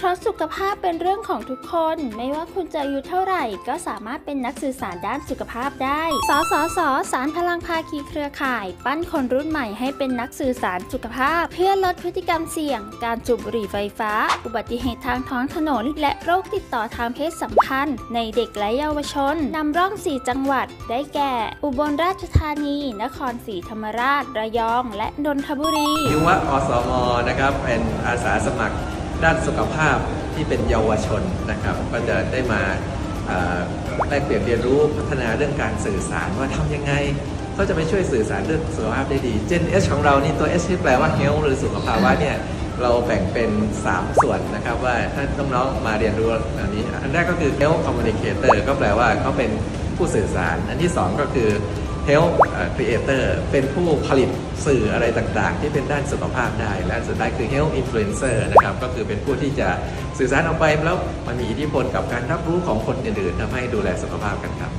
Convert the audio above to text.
เพราะสุขภาพเป็นเรื่องของทุกคน ไม่ว่าคุณจะอายุเท่าไหร่ ก็สามารถเป็นนักสื่อสารด้านสุขภาพได้ สสส สารพลังภาคีเครือข่าย ปั้นคนรุ่นใหม่ให้เป็นนักสื่อสารสุขภาพ เพื่อลดพฤติกรรมเสี่ยง การสูบบุหรี่ไฟฟ้า อุบัติเหตุทางท้องถนน และโรคติดต่อทางเพศสัมพันธ์ ในเด็กและเยาวชนนำร่อง 4 จังหวัด ได้แก่ อุบลราชธานี นครศรีธรรมราช ระยอง และนนทบุรียุวะอสมนะครับเป็นอาสาสมัคร ด้านสุขภาพที่เป็นเยาวชนนะครับ ก็จะได้มาแลกเปลี่ยนเรียนรู้พัฒนาเรื่องการสื่อสารว่าทำยังไงเขาจะไปช่วยสื่อสารเรื่องสุขภาพได้ดี Gen S ของเรานี่ตัว S ที่แปลว่า health หรือสุขภาวะเนี่ยเราแบ่งเป็น 3 ส่วนนะครับว่าถ้าน้องๆมาเรียนรู้อันนี้ อันแรกก็คือ health communicator ก็แปลว่าเขาเป็นผู้สื่อสาร อันที่ 2 ก็คือ Health เอ่อ Creator เป็นผู้ผลิตสื่ออะไรต่างๆ ที่เป็นด้านสุขภาพได้และสุดท้ายคือ Health Influencer นะครับก็คือเป็นผู้ที่จะสื่อสารออกไปแล้วมันมีอิทธิพลกับการรับรู้ของคนอื่นๆทำให้ดูแลสุขภาพกันครับ